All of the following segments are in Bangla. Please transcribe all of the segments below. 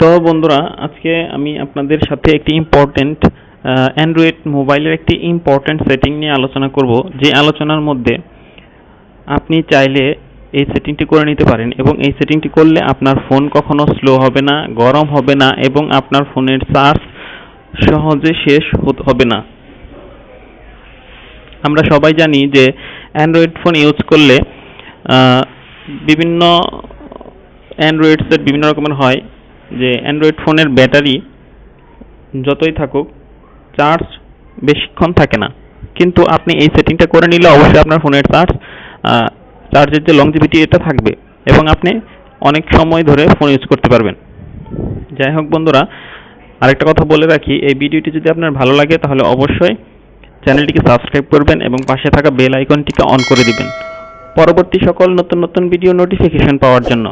তো বন্ধুরা, আজকে আমি আপনাদের সাথে একটি ইম্পর্টেন্ট অ্যান্ড্রয়েড মোবাইলের একটি ইম্পর্টেন্ট সেটিং নিয়ে আলোচনা করব। যে আলোচনার মধ্যে আপনি চাইলে এই সেটিংটি করে নিতে পারেন এবং এই সেটিংটি করলে আপনার ফোন কখনো স্লো হবে না, গরম হবে না এবং আপনার ফোনের চার্জ সহজে শেষ হবে না। আমরা সবাই জানি যে অ্যান্ড্রয়েড ফোন ইউজ করলে বিভিন্ন অ্যান্ড্রয়েড সেট বিভিন্ন রকমের হয়। যে অ্যান্ড্রয়েড ফোনের ব্যাটারি যতই থাকুক চার্জ বেশিক্ষণ থাকে না। কিন্তু আপনি এই সেটিংটা করে নিলে অবশ্যই আপনার ফোনের চার্জ চার্জের যে লংজিভিটি এটা থাকবে এবং আপনি অনেক সময় ধরে ফোন ইউজ করতে পারবেন। যাই হোক বন্ধুরা, আরেকটা কথা বলে রাখি, এই ভিডিওটি যদি আপনার ভালো লাগে তাহলে অবশ্যই চ্যানেলটিকে সাবস্ক্রাইব করবেন এবং পাশে থাকা বেল আইকনটিকে অন করে দিবেন। পরবর্তী সকল নতুন নতুন ভিডিও নোটিফিকেশন পাওয়ার জন্য।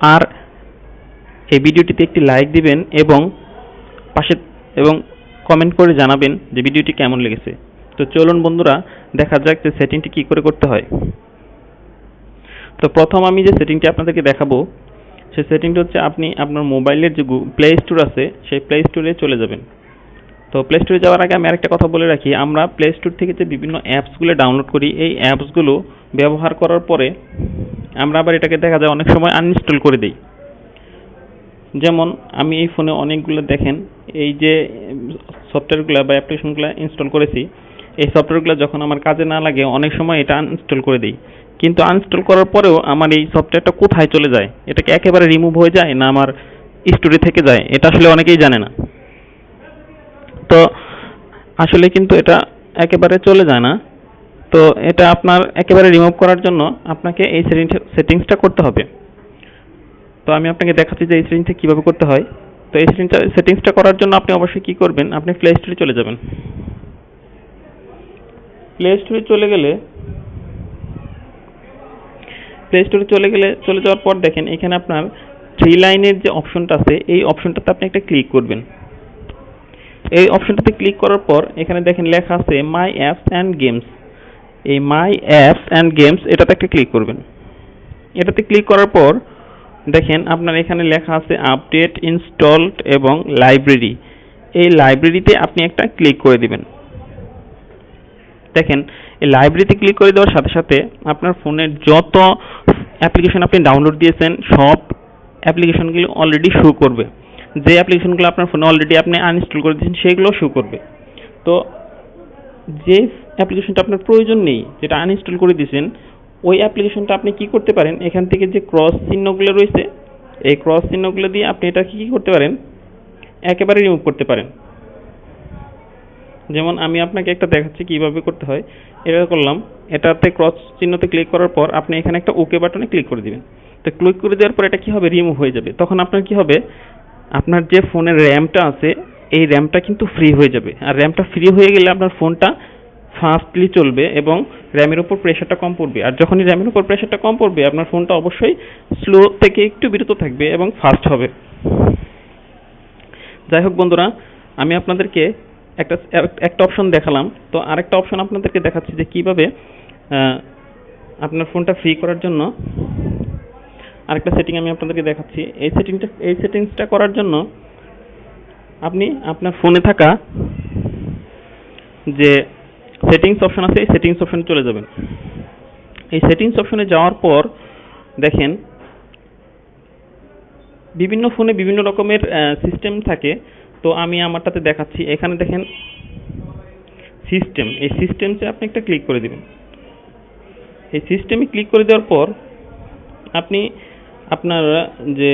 আর এই ভিডিওটিতে একটি লাইক দিবেন এবং পাশে এবং কমেন্ট করে জানাবেন যে ভিডিওটি কেমন লেগেছে। তো চলুন বন্ধুরা, দেখা যাক যে সেটিংটি কী করে করতে হয়। তো প্রথম আমি যে সেটিংটি আপনাদেরকে দেখাবো সেই সেটিংটি হচ্ছে আপনি আপনার মোবাইলের যে প্লে স্টোর আছে, সেই প্লে স্টোরে চলে যাবেন। তো প্লে স্টোরে যাওয়ার আগে আমি আরেকটা কথা বলে রাখি, আমরা প্লে স্টোর থেকে যে বিভিন্ন অ্যাপসগুলো ডাউনলোড করি, এই অ্যাপসগুলো ব্যবহার করার পরে আমরা আবার এটাকে দেখা যায় অনেক সময় আনইনস্টল করে দিই। যেমন আমি এই ফোনে অনেকগুলো দেখেন, এই যে সফটওয়্যারগুলো বা অ্যাপ্লিকেশনগুলো ইনস্টল করেছি, এই সফটওয়্যারগুলো যখন আমার কাজে না লাগে, অনেক সময় এটা আনইনস্টল করে দিই। কিন্তু আনইনস্টল করার পরেও আমার এই সফটওয়্যারটা কোথায় চলে যায়? এটাকে একেবারে রিমুভ হয়ে যায় না আমার স্টোরে থেকে যায়? এটা আসলে অনেকেই জানে না। তো আসলে কিন্তু এটা একেবারে চলে যায় না। তো এটা আপনার একেবারে রিমুভ করার জন্য আপনাকে এই সেটিংসটা করতে হবে। তো আমি আপনাকে দেখাচ্ছি যে এই সেটিংসটা কীভাবে করতে হয়। তো এই সেটিংসটা সেটিংসটা করার জন্য আপনি অবশ্যই কী করবেন, আপনি প্লে স্টোরে চলে যাবেন। প্লে স্টোরে চলে গেলে প্লে স্টোরে চলে গেলে, চলে যাওয়ার পর দেখেন এখানে আপনার থ্রি লাইনের যে অপশনটা আছে, এই অপশনটাতে আপনি একটা ক্লিক করবেন। এই অপশনটাতে ক্লিক করার পর এখানে দেখেন লেখা আছে মাই অ্যাপস অ্যান্ড গেমস এই মাই অ্যাপস অ্যান্ড গেমস এটাতে একটা ক্লিক করবেন। এটাতে ক্লিক করার পর দেখেন আপনার এখানে লেখা আছে আপডেট ইনস্টলড এবং লাইব্রেরি এই লাইব্রেরিতে আপনি একটা ক্লিক করে দিবেন। দেখেন, এই লাইব্রেরিতে ক্লিক করে দেওয়ার সাথে সাথে আপনার ফোনের যত অ্যাপ্লিকেশন আপনি ডাউনলোড দিয়েছেন, সব অ্যাপ্লিকেশনগুলো অলরেডি শো করবে। যে অ্যাপ্লিকেশনগুলো আপনার ফোনে অলরেডি আপনি আনইনস্টল করে দিয়েছেন, সেগুলো শো করবে। তো যে অ্যাপ্লিকেশনটা আপনার প্রয়োজন নেই, যেটা আনইনস্টল করে দিয়েছেন, ওই অ্যাপ্লিকেশনটা আপনি কি করতে পারেন? এখান থেকে যে ক্রস চিহ্নগুলো রয়েছে, এই ক্রস চিহ্নগুলো দিয়ে আপনি এটা কি করতে পারেন? একেবারে রিমুভ করতে পারেন। যেমন আমি আপনাকে একটা দেখাচ্ছি কীভাবে করতে হয়। এটা করলাম, এটাতে ক্রস চিহ্নতে ক্লিক করার পর আপনি এখানে একটা ওকে বাটনে ক্লিক করে দিবেন। তো ক্লিক করে দেওয়ার পর এটা কি হবে? রিমুভ হয়ে যাবে। তখন আপনার কি হবে? আপনার যে ফোনের র্যামটা আছে, এই র্যামটা কিন্তু ফ্রি হয়ে যাবে। আর র্যামটা ফ্রি হয়ে গেলে আপনার ফোনটা ফাস্টলি চলবে এবং র্যামের উপর প্রেশারটা কম পড়বে। আর যখনই র্যামের উপর প্রেশারটা কম পড়বে, আপনার ফোনটা অবশ্যই স্লো থেকে একটু বিরত থাকবে এবং ফাস্ট হবে। যাই হোক বন্ধুরা, আমি আপনাদেরকে একটা একটা অপশন দেখালাম। তো আরেকটা অপশন আপনাদেরকে দেখাচ্ছি যে কীভাবে আপনার ফোনটা ফ্রি করার জন্য আরেকটা সেটিং আমি আপনাদেরকে দেখাচ্ছি। এই সেটিংটা এই সেটিংসটা করার জন্য আপনি আপনার ফোনে থাকা যে সেটিংস অপশন আছে, এই সেটিংস অপশনে চলে যাবেন। এই সেটিংস অপশনে যাওয়ার পর দেখেন, বিভিন্ন ফোনে বিভিন্ন রকমের সিস্টেম থাকে। তো আমি আমারটাতে দেখাচ্ছি। এখানে দেখেন সিস্টেম এই সিস্টেমসে আপনি একটা ক্লিক করে দিবেন। এই সিস্টেমে ক্লিক করে দেওয়ার পর আপনি আপনার, যে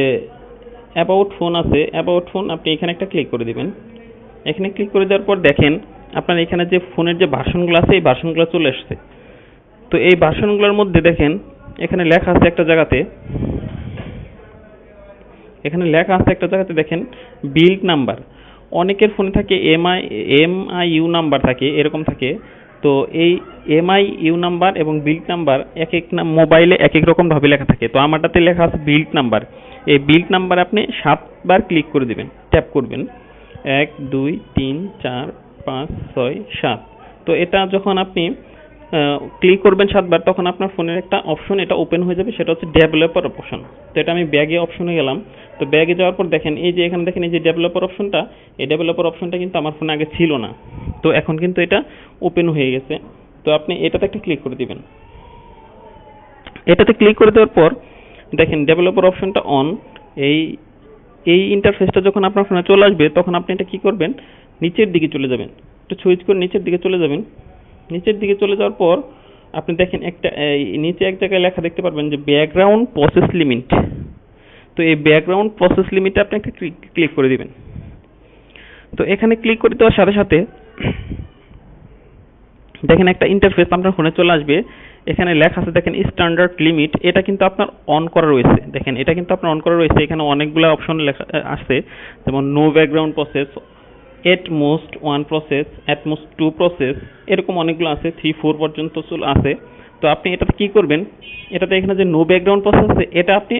অ্যাবাউট ফোন আছে অ্যাবাউট ফোন আপনি এখানে একটা ক্লিক করে দিবেন। এখানে ক্লিক করে দেওয়ার পর দেখেন আপনার এখানে যে ফোনের যে ভার্সনগুলো আছে, এই ভার্সনগুলো চলে আসছে তো এই ভার্সনগুলোর মধ্যে দেখেন, এখানে লেখা আছে একটা জায়গাতে, এখানে লেখা আছে একটা জায়গাতে দেখেন বিল্ড নাম্বার অনেকের ফোনে থাকে MI M I U number থাকে, এরকম থাকে। তো এই এমআই ইউ নাম্বার এবং বিল্ড নাম্বার এক এক মোবাইলে এক এক রকম ভাবে লেখা থাকে। তো আমারটাতে লেখা আছে বিল্ড নাম্বার এই বিল্ড নাম্বার আপনি সাতবার ক্লিক করে দিবেন ট্যাপ করবেন। এক, দুই, তিন, চার পাঁচ, ছয়, সাত। তো এটা যখন আপনি ক্লিক করবেন সাতবার, তখন আপনার ফোনের একটা অপশন এটা ওপেন হয়ে যাবে, সেটা হচ্ছে ডেভেলপার অপশন তো এটা আমি ব্যাগে অপশনে গেলাম। তো ব্যাগে যাওয়ার পর দেখেন, এই যে এখানে দেখেন, এই যে ডেভেলপার অপশনটা এই ডেভেলপার অপশনটা কিন্তু আমার ফোনে আগে ছিল না। তো এখন কিন্তু এটা ওপেন হয়ে গেছে। তো আপনি এটাতে একটা ক্লিক করে দিবেন। এটাতে ক্লিক করে দেওয়ার পর, দেখেন ডেভেলপার অপশনটা অন এই এই ইন্টারফেসটা যখন আপনার ফোনে চলে আসবে, তখন আপনি এটা কি করবেন? নিচের দিকে চলে যাবেন। একটু সুইচ করে নিচের দিকে চলে যাবেন। নিচের দিকে চলে যাওয়ার পর, আপনি দেখেন একটা নিচে এক জায়গায় লেখা দেখতে পারবেন যে ব্যাকগ্রাউন্ড প্রসেস লিমিট তো এই ব্যাকগ্রাউন্ড প্রসেস লিমিটে আপনি একটা ক্লিক করে দিবেন। তো এখানে ক্লিক করে দেওয়ার সাথে সাথে, দেখেন একটা ইন্টারফেস আপনার ফোনে চলে আসবে। এখানে লেখা আছে, দেখেন স্ট্যান্ডার্ড লিমিট এটা কিন্তু আপনার অন করা রয়েছে। দেখেন, এটা কিন্তু আপনার অন করা রয়েছে। এখানে অনেকগুলো অপশন লেখা আছে যেমন no background process at most one process at most two process এরকম অনেকগুলো আছে থ্রি ফোর পর্যন্ত আছে। তো আপনি এটাতে কি করবেন? এটাতে এখানে যে নো ব্যাকগ্রাউন্ড প্রসেস আছে, এটা আপনি,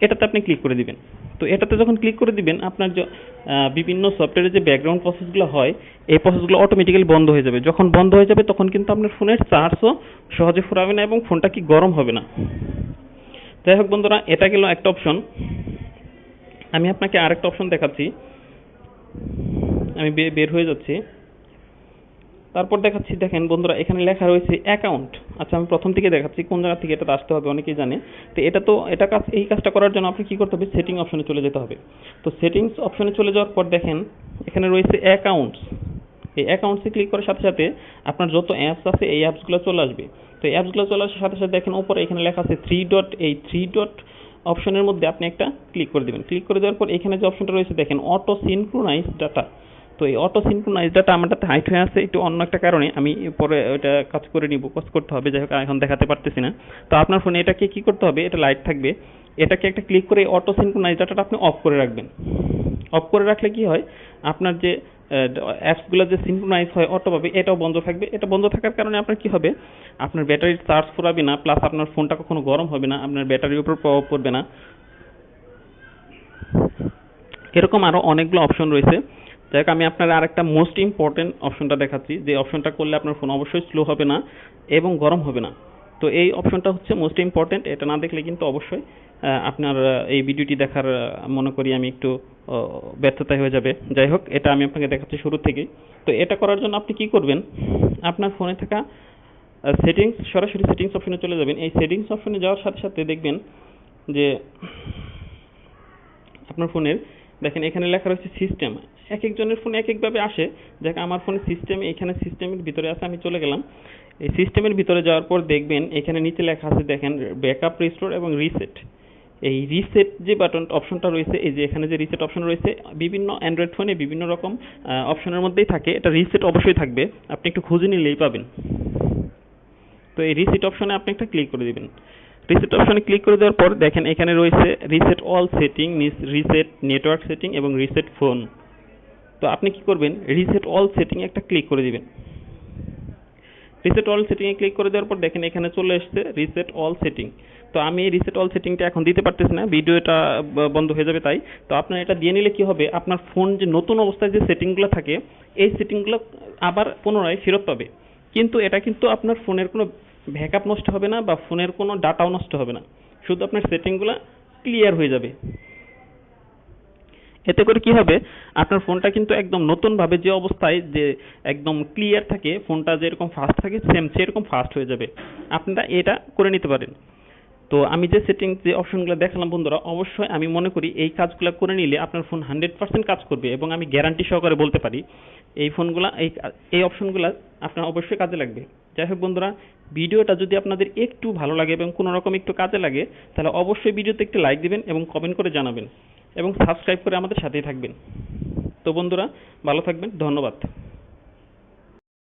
এটাতে আপনি ক্লিক করে দিবেন। তো এটাতে যখন ক্লিক করে দিবেন, আপনার বিভিন্ন সফটওয়্যারের যে ব্যাকগ্রাউন্ড প্রসেসগুলো হয়, এই প্রসেসগুলো অটোমেটিক্যালি বন্ধ হয়ে যাবে। যখন বন্ধ হয়ে যাবে, তখন কিন্তু আপনার ফোনের চার্জও সহজে ফুরাবে না এবং ফোনটা কি গরম হবে না। যাই হোক বন্ধুরা, এটা গেল একটা অপশন আমি আপনাকে আরেকটা অপশন দেখাচ্ছি। আমি বের হয়ে যাচ্ছি। তারপর দেখাচ্ছি, দেখেন বন্ধুরা, এখানে লেখা রয়েছে অ্যাকাউন্ট আচ্ছা আমি প্রথম থেকে দেখাচ্ছি, কোন জায়গা থেকে এটা আসতে হবে, অনেকেই জানে। তো এটা তো, এটা কাজ, এই কাজটা করার জন্য আপনি কি করতে হবে? সেটিং অপশনে চলে যেতে হবে। তো সেটিংস অপশনে চলে যাওয়ার পর দেখেন, এখানে রয়েছে অ্যাকাউন্টস এই অ্যাকাউন্টসে ক্লিক করার সাথে সাথে আপনার যত অ্যাপস আছে, এই অ্যাপসগুলো চলে আসবে। তো এই অ্যাপসগুলো চলে আসার সাথে সাথে দেখেন ওপরে এখানে লেখা আছে থ্রি ডট এই থ্রি ডট অপশনের মধ্যে আপনি একটা ক্লিক করে দেবেন। ক্লিক করে দেওয়ার পর এখানে যে অপশনটা রয়েছে, দেখেন অটো সিনক্রোনাইজ ডাটা তো এই অটো সিনক্রোনাইজ ডাটা আমারটাতে হাইট হয়ে আছে, একটু অন্য একটা কারণে আমি পরে ওটা কাজ করে নিব কাজ করতে হবে, যাই হোক এখন দেখাতে পারতেছি না। তো আপনার ফোনে এটাকে কি করতে হবে, এটা লাইট থাকবে, এটাকে একটা ক্লিক করে অটো সিনক্রোনাইজ ডাটাটা আপনি অফ করে রাখবেন। অফ করে রাখলে কি হয়, আপনার যে অ্যাপসগুলো যে সিনক্রোনাইজ হয় অটোভাবে এটাও বন্ধ থাকবে। এটা বন্ধ থাকার কারণে আপনার কি হবে, আপনার ব্যাটারির চার্জ ফুরাবে না প্লাস আপনার ফোনটা কখনো গরম হবে না, আপনার ব্যাটারির উপর প্রভাব পড়বে না। এরকম আরও অনেকগুলো অপশন রয়েছে। যাই হোক আমি আপনার আরেকটা মোস্ট ইম্পর্টেন্ট অপশনটা দেখাচ্ছি। যে অপশনটা করলে আপনার ফোন অবশ্যই স্লো হবে না এবং গরম হবে না। তো এই অপশনটা হচ্ছে মোস্ট ইম্পর্টেন্ট এটা না দেখলে কিন্তু অবশ্যই আপনার এই ভিডিওটি দেখার মনে করি আমি একটু ব্যর্থতায় হয়ে যাবে। যাই হোক, এটা আমি আপনাকে দেখাচ্ছি শুরু থেকেই। তো এটা করার জন্য আপনি কি করবেন? আপনার ফোনে থাকা সেটিংস সরাসরি সেটিংস অপশনে চলে যাবেন। এই সেটিংস অপশনে যাওয়ার সাথে সাথে দেখবেন যে, আপনার ফোনের দেখেন এখানে লেখা রয়েছে সিস্টেম এক একজনের ফোনে এক একভাবে আসে। দেখ, আমার ফোনে সিস্টেম এখানে সিস্টেমের ভিতরে আছে, আমি চলে গেলাম। এই সিস্টেমের ভিতরে যাওয়ার পর দেখবেন, এখানে নিচে লেখা আছে, দেখেন ব্যাকআপ রিস্টোর এবং রিসেট এই রিসেট যে বাটন অপশনটা রয়েছে, এই যে এখানে যে রিসেট অপশন রয়েছে, বিভিন্ন অ্যান্ড্রয়েড ফোনে বিভিন্ন রকম অপশনের মধ্যেই থাকে। এটা রিসেট অবশ্যই থাকবে। আপনি একটু খুঁজে নিলেই পাবেন। তো এই রিসেট অপশনে আপনি একটা ক্লিক করে দিবেন। রিসেট অপশনে ক্লিক করে দেওয়ার পর দেখেন, এখানে রয়েছে reset all setting reset network setting এবং রিসেট ফোন তো আপনি কি করবেন? রিসেট অল সেটিং একটা ক্লিক করে দিবেন। রিসেট অল সেটিং এ ক্লিক করে দেওয়ার পর দেখেন এখানে চলে এসেছে রিসেট অল সেটিং তো আমি এই রিসেট অল সেটিংটা এখন দিতে পারতেছি না ভিডিওটা বন্ধ হয়ে যাবে তাই। তো আপনার এটা দিয়ে নিলে কি হবে? আপনার ফোন যে নতুন অবস্থায় যে সেটিংগুলো থাকে, এই সেটিংগুলো আবার পুনরায় ফেরত পাবে। কিন্তু এটা কিন্তু আপনার ফোনের কোনো ব্যাকআপ নষ্ট হবে না বা ফোনের কোনো ডাটাও নষ্ট হবে না। শুধু আপনার সেটিংগুলো ক্লিয়ার হয়ে যাবে। এতে করে কি হবে? আপনার ফোনটা কিন্তু একদম নতুনভাবে যে অবস্থায় যে একদম ক্লিয়ার থাকে, ফোনটা যেরকম ফাস্ট থাকে সেম সেরকম ফাস্ট হয়ে যাবে। আপনারা এটা করে নিতে পারেন। তো আমি যে সেটিং যে অপশনগুলো দেখালাম বন্ধুরা, অবশ্যই আমি মনে করি এই কাজগুলো করে নিলে আপনার ফোন হান্ড্রেড পার্সেন্ট কাজ করবে এবং আমি গ্যারান্টি সহকারে বলতে পারি, এই ফোনগুলা, এই এই অপশনগুলো আপনার অবশ্যই কাজে লাগবে। যাই হোক বন্ধুরা, ভিডিওটা যদি আপনাদের একটু ভালো লাগে এবং কোনো রকম একটু কাজে লাগে, তাহলে অবশ্যই ভিডিওতে একটি লাইক দিবেন এবং কমেন্ট করে জানাবেন। এবং সাবস্ক্রাইব করে আমাদের সাথেই থাকবেন। তো বন্ধুরা ভালো থাকবেন ধন্যবাদ।